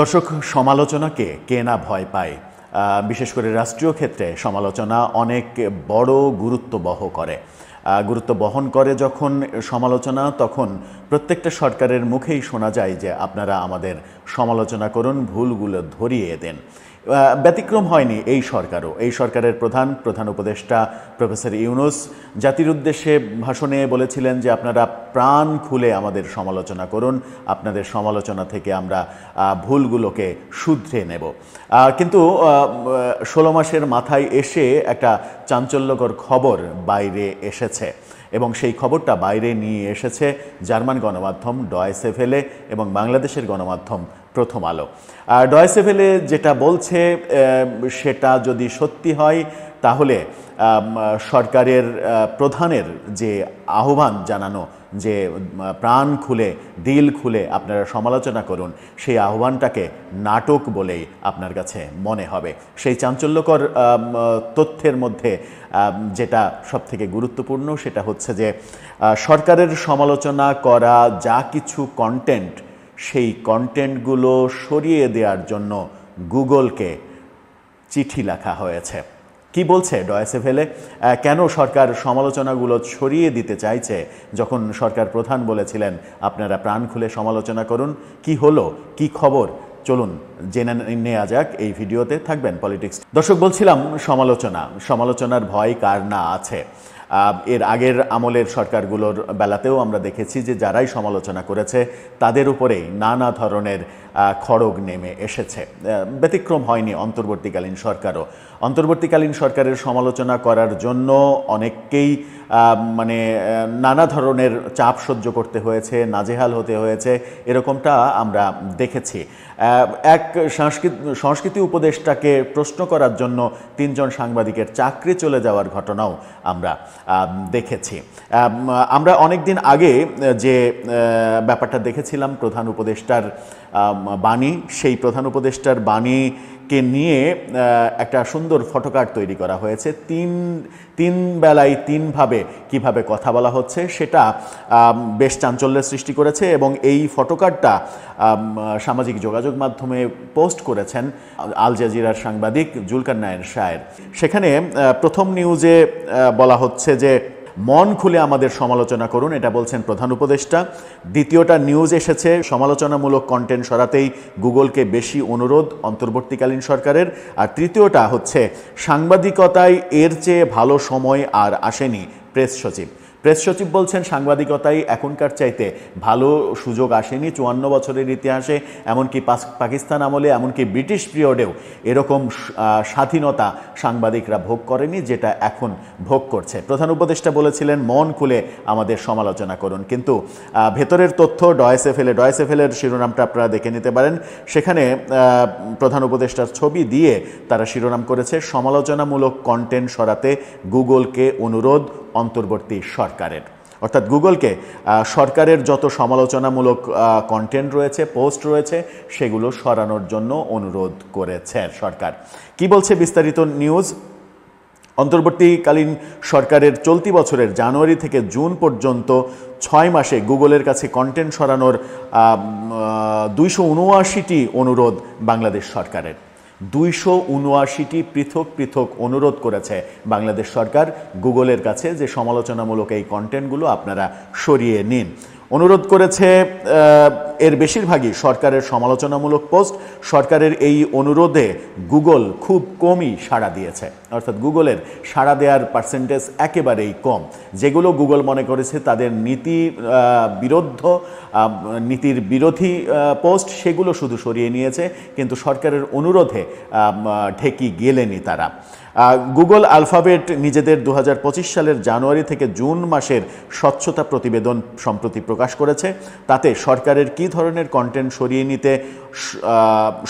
দর্শক, সমালোচনাকে কে না ভয় পায়? বিশেষ করে রাষ্ট্রীয় ক্ষেত্রে সমালোচনা অনেক বড় গুরুত্ব বহ করে। গুরুত্ব বহন করে যখন সমালোচনা, তখন প্রত্যেকটা সরকারের মুখেই শোনা যায় যে আপনারা আমাদের সমালোচনা করুন, ভুলগুলো ধরিয়ে দেন। ব্যতিক্রম হয়নি এই সরকারও। এই সরকারের প্রধান প্রধান উপদেষ্টা প্রফেসর ইউনুস জাতির উদ্দেশ্যে ভাষণে বলেছিলেন যে, আপনারা প্রাণ খুলে আমাদের সমালোচনা করুন। আপনাদের সমালোচনা থেকে আমরা ভুলগুলোকে শুধরে নেব। কিন্তু ষোলো মাসের মাথায় এসে একটা চাঞ্চল্যকর খবর বাইরে এসেছে। এবং সেই খবরটা বাইরে নিয়ে এসেছে জার্মান গণমাধ্যম ডয়েসেভেলে এবং বাংলাদেশের গণমাধ্যম প্রথম আলো। আর ডয়েসেভেলে যেটা বলছে সেটা যদি সত্যি হয় তাহলে সরকারের প্রধানের যে আহ্বান জানানো, যে প্রাণ খুলে, দিল খুলে আপনারা সমালোচনা করুন, সেই আহ্বানটাকে নাটক বলেই আপনার কাছে মনে হবে। সেই চাঞ্চল্যকর তথ্যের মধ্যে যেটা সবথেকে গুরুত্বপূর্ণ সেটা হচ্ছে যে সরকারের সমালোচনা করা, যা কিছু কন্টেন্ট সেই কন্টেন্টগুলো সরিয়ে দেওয়ার জন্য গুগলকে চিঠি লেখা হয়েছে। কি বলছে ডয়েসেভেলে কেন সরকার সমালোচনাগুলো ছড়িয়ে দিতে চাইছে? যখন সরকার প্রধান বলেছিলেন, আপনারা প্রাণ খুলে সমালোচনা করুন, কি হলো, কি খবর? চলুন জেনে নেওয়া যাক এই ভিডিওতে, থাকবেন পলিটিক্স। দর্শক, বলছিলাম সমালোচনা, সমালোচনার ভয় কার না আছে? এর আগের আমলের সরকারগুলোর বেলাতেও আমরা দেখেছি যে যারাই সমালোচনা করেছে, তাদের উপরেই নানা ধরনের খড়গ নেমে এসেছে। ব্যতিক্রম হয়নি অন্তর্বর্তীকালীন সরকারও। অন্তর্বর্তীকালীন সরকারের সমালোচনা করার জন্য অনেককেই মানে নানা ধরনের চাপ সহ্য করতে হয়েছে, নাজেহাল হতে হয়েছে, এরকমটা আমরা দেখেছি। এক সংস্কৃতি সংস্কৃতি উপদেষ্টাকে প্রশ্ন করার জন্য তিনজন সাংবাদিকের চাকরি চলে যাওয়ার ঘটনাও আমরা দেখেছি। আমরা অনেক দিন আগে যে ব্যাপারটা দেখেছিলাম প্রধান উপদেষ্টার বাণী, সেই প্রধান উপদেষ্টার বাণীকে নিয়ে একটা সুন্দর ফটোকার্ড তৈরি করা হয়েছে। তিন তিন বেলায় তিনভাবে কীভাবে কথা বলা হচ্ছে সেটা বেশ চাঞ্চল্যের সৃষ্টি করেছে এবং এই ফটোকার্ডটা সামাজিক যোগাযোগ মাধ্যমে পোস্ট করেছেন আল জাজিরার সাংবাদিক জুলকার নায়ের শায়ের। সেখানে প্রথম নিউজে বলা হচ্ছে যে মন খুলে আমাদের সমালোচনা করুন, এটা বলছেন প্রধান উপদেষ্টা। দ্বিতীয়টা নিউজ এসেছে, সমালোচনামূলক কন্টেন্ট সরাতেই গুগলকে বেশি অনুরোধ অন্তর্বর্তীকালীন সরকারের। আর তৃতীয়টা হচ্ছে, সাংবাদিকতায় এর চেয়ে ভালো সময় আর আসেনি প্রেস সচিব। প্রেস সচিব বলছেন, সাংবাদিকতাই এখনকার চাইতে ভালো সুযোগ আসেনি। চুয়ান্ন বছরের ইতিহাসে, এমনকি পাকিস্তান আমলে, এমনকি ব্রিটিশ পিরিয়ডেও এরকম স্বাধীনতা সাংবাদিকরা ভোগ করেনি, যেটা এখন ভোগ করছে। প্রধান উপদেষ্টা বলেছিলেন, মন খুলে আমাদের সমালোচনা করুন। কিন্তু ভেতরের তথ্য ডয়েসেফেলে, ডয়েসেফেলের শিরোনামটা আপনারা দেখে নিতে পারেন। সেখানে প্রধান উপদেষ্টার ছবি দিয়ে তারা শিরোনাম করেছে, সমালোচনামূলক কন্টেন্ট সরাতে গুগলকে অনুরোধ অন্তর্বর্তী সরকারের। অর্থাৎ গুগলকে সরকারের যত সমালোচনামূলক কন্টেন্ট রয়েছে পোস্ট রয়েছে, সেগুলো সরানোর জন্য অনুরোধ করেছে সরকার। কি বলছে বিস্তারিত নিউজ অন্তর্বর্তীকালীন সরকারের চলতি বছরের জানুয়ারি থেকে জুন পর্যন্ত ছয় মাসে গুগলের কাছে কন্টেন্ট সরানোর দুইশো অনুরোধ বাংলাদেশ সরকারের। দুইশো উনআশিটি পৃথক পৃথক অনুরোধ করেছে বাংলাদেশ সরকার। গুগলের কাছে যে সমালোচনামূলক এই কন্টেন্টগুলো আপনারা সরিয়ে নিন। অনুরোধ করেছে এর বেশিরভাগই সরকারের সমালোচনামূলক পোস্ট। সরকারের এই অনুরোধে গুগল খুব কমই সাড়া দিয়েছে। অর্থাৎ গুগলের সাড়া দেওয়ার পার্সেন্টেজ একেবারেই কম। যেগুলো গুগল মনে করেছে তাদের নীতি বিরুদ্ধ নীতির বিরোধী পোস্ট, সেগুলো শুধু সরিয়ে নিয়েছে। কিন্তু সরকারের অনুরোধে ঠেকি গেলেনি তারা। গুগল আলফাবেট নিজেদের দু হাজার পঁচিশ সালের জানুয়ারি থেকে জুন মাসের স্বচ্ছতা প্রতিবেদন সম্প্রতি প্রকাশ করেছে। তাতে সরকারের কি ধরনের কন্টেন্ট সরিয়ে নিতে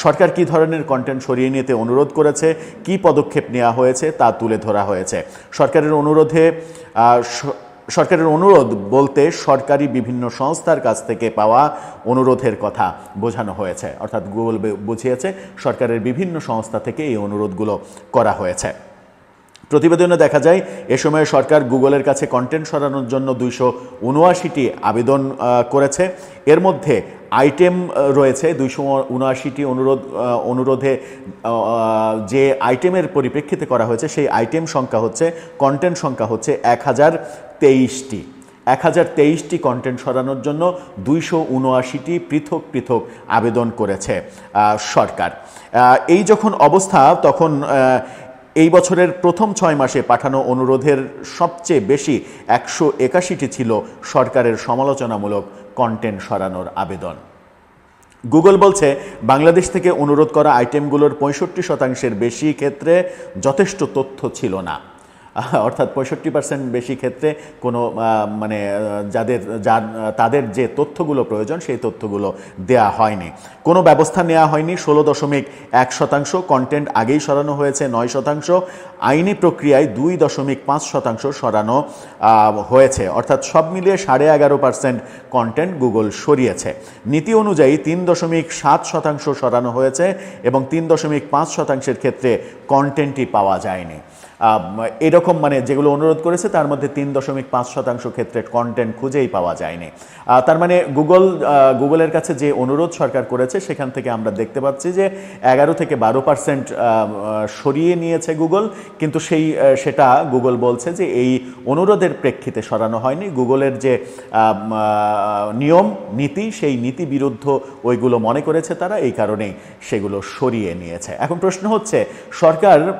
সরকার কি ধরনের কন্টেন্ট সরিয়ে নিতে অনুরোধ করেছে, কি পদক্ষেপ নেওয়া হয়েছে তা তুলে ধরা হয়েছে। সরকারের অনুরোধে সরকারের অনুরোধ বলতে সরকারি বিভিন্ন সংস্থার কাছ থেকে পাওয়া অনুরোধের কথা বোঝানো হয়েছে। অর্থাৎ গুগল বুঝিয়েছে সরকারের বিভিন্ন সংস্থা থেকে এই অনুরোধগুলো করা হয়েছে। প্রতিবেদনে দেখা যায়, এ সময় সরকার গুগলের কাছে কন্টেন্ট সরানোর জন্য দুইশো উনআশিটি আবেদন করেছে। এর মধ্যে আইটেম রয়েছে দুইশো উনআশিটি অনুরোধ অনুরোধে যে আইটেমের পরিপ্রেক্ষিতে করা হয়েছে সেই আইটেম সংখ্যা হচ্ছে কন্টেন্ট সংখ্যা হচ্ছে এক হাজার তেইশটি এক হাজার তেইশটি কন্টেন্ট সরানোর জন্য দুইশো উনআশিটি পৃথক পৃথক আবেদন করেছে সরকার। এই যখন অবস্থা, তখন এই বছরের প্রথম ছয় মাসে পাঠানো অনুরোধের সবচেয়ে বেশি একশো একাশিটি ছিল সরকারের সমালোচনামূলক কন্টেন্ট সরানোর আবেদন। গুগল বলছে, বাংলাদেশ থেকে অনুরোধ করা আইটেমগুলোর পঁয়ষট্টি শতাংশের বেশি ক্ষেত্রে যথেষ্ট তথ্য ছিল না। অর্থাৎ পঁয়ষট্টি পার্সেন্ট বেশি ক্ষেত্রে কোনো মানে যাদের যার তাদের যে তথ্যগুলো প্রয়োজন সেই তথ্যগুলো দেয়া হয়নি। কোনো ব্যবস্থা নেওয়া হয়নি। ষোলো দশমিক এক শতাংশ কন্টেন্ট আগেই সরানো হয়েছে নয় শতাংশ, আইনি প্রক্রিয়ায় দুই দশমিক পাঁচ শতাংশ সরানো হয়েছে। অর্থাৎ সব মিলিয়ে সাড়ে এগারো পার্সেন্ট কন্টেন্ট গুগল সরিয়েছে। নীতি অনুযায়ী তিন দশমিক সাত শতাংশ সরানো হয়েছে এবং তিন দশমিক পাঁচ শতাংশের ক্ষেত্রে কন্টেন্টই পাওয়া যায়নি। এরকম মানে যেগুলো অনুরোধ করেছে, তার মধ্যে তিন দশমিক পাঁচ শতাংশ ক্ষেত্রে কন্টেন্ট খুঁজেই পাওয়া যায়নি। তার মানে গুগল গুগলের কাছে যে অনুরোধ সরকার করেছে, সেখান থেকে আমরা দেখতে পাচ্ছি যে এগারো থেকে বারো পার্সেন্ট সরিয়ে নিয়েছে গুগল কিন্তু সেই সেটা গুগল বলছে যে এই অনুরোধের প্রেক্ষিতে সরানো হয়নি। গুগলের যে নিয়ম, নীতি, সেই নীতি বিরুদ্ধ ওইগুলো মনে করেছে তারা, এই কারণেই সেগুলো সরিয়ে নিয়েছে। এখন প্রশ্ন হচ্ছে, সরকার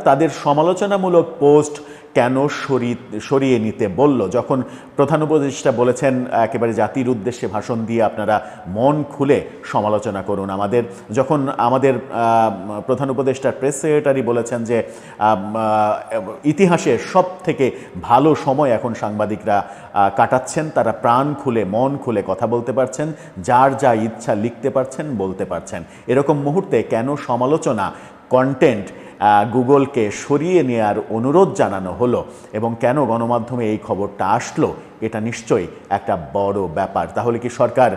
তাদের সমালোচনামূলক পোস্ট কেন সরি- সরিয়ে নিতে বলল? যখন প্রধান উপদেষ্টা বলেছেন, একেবারে জাতির উদ্দেশ্যে ভাষণ দিয়ে আপনারা মন খুলে সমালোচনা করুন। আমাদের, যখন আমাদের প্রধান উপদেষ্টার প্রেস সেক্রেটারি বলেছেন যে ইতিহাসের সব থেকে ভালো সময় এখন সাংবাদিকরা কাটাচ্ছেন, তারা প্রাণ খুলে, মন খুলে কথা বলতে পারছেন, যার যা ইচ্ছা লিখতে পারছেন, বলতে পারছেন। এরকম মুহূর্তে কেন সমালোচনা কন্টেন্ট গুগলকে সরিয়ে নেওয়ার অনুরোধ জানানো হলো এবং কেন গণমাধ্যমে এই খবরটা আসলো, এটা নিশ্চয়ই একটা বড় ব্যাপার। তাহলে কি সরকার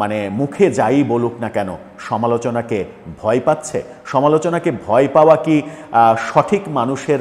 মানে মুখে যাই বলুক না কেন, সমালোচনাকে ভয় পাচ্ছে? সমালোচনাকে ভয় পাওয়া কি সঠিক মানুষের